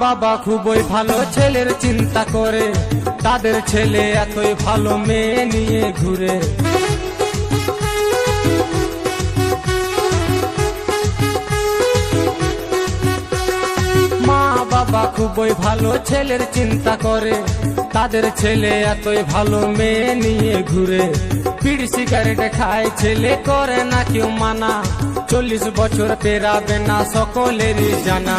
বাবা খুবই ভালো ছেলের চিন্তা করে। তাদের ছেলে এতই ভালো মেয়ে নিয়ে ঘুরে। মা বাবা খুবই ভালো ছেলের চিন্তা করে। তাদের ছেলে এতই ভালো মেয়ে নিয়ে ঘুরে। পিড় সিগারেট খায়, ছেলে করে না কেউ মানা। চল্লিশ বছর পেরাবে না সকলেরই জানা।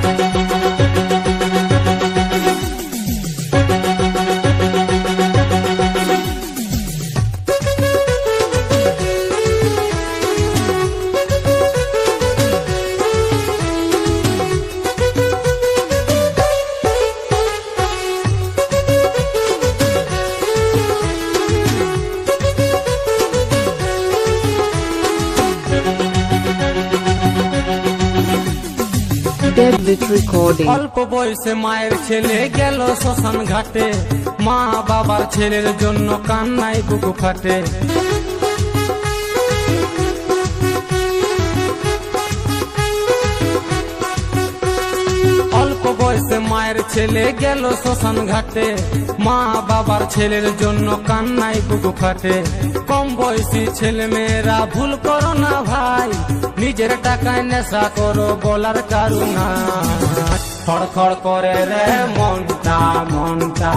অল্প বয়সে মায়ের ছেলে গেল শ্মশান ঘাটে। মা বাবার ছেলের জন্য কান্নাই বুকু ফাটে। বয়সে মায়ের ছেলে গেল শ্মশান ঘাটে। মা বাবার ছেলের জন্য ফাটে। কম বয়সী ছেলে মেয়েরা, ভুল করো না ভাই। নিজের টাকায় নেশা করো, বলার কারুনা খড়খড় করে রে মনটা মনটা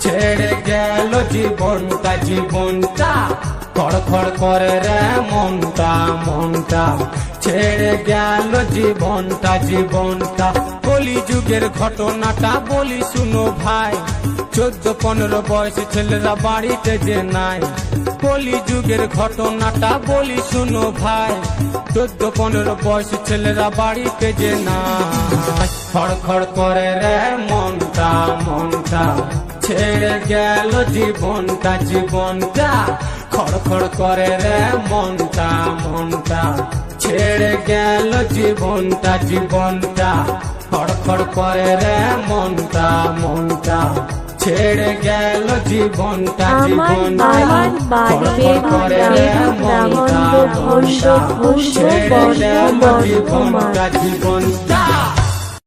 ছেড়ে গেল জীবনটা জীবনটা। খড়খড় করে রে মনটা মনটা ছেড়ে গেল জীবনটা জীবনটা। কলি যুগের ঘটনাটা বলি শুনো ভাই। চোদ্দ, পনেরো বয়স ছেলেরা বাড়িতে যে নাই। কলি যুগের ঘটনাটা বলি শুনো ভাই। চোদ্দ পনেরো বয়স ছেলেরা বাড়িতে যে নাই খড়খড় করে রে মনটা মনটা ছেড়ে গেল জীবনটা জীবনটা। খড়খড় করে রে মনটা মনটা ছেড়ে গেল জীবনটা জীবনটা। খড়খড় করে রে মনটা মনটা ছেড়ে গেল জীবনটা জীবনটা। বাড়ি খড়খড় করে রে ঘোষ ছেড়ে গেল বর্ধমান।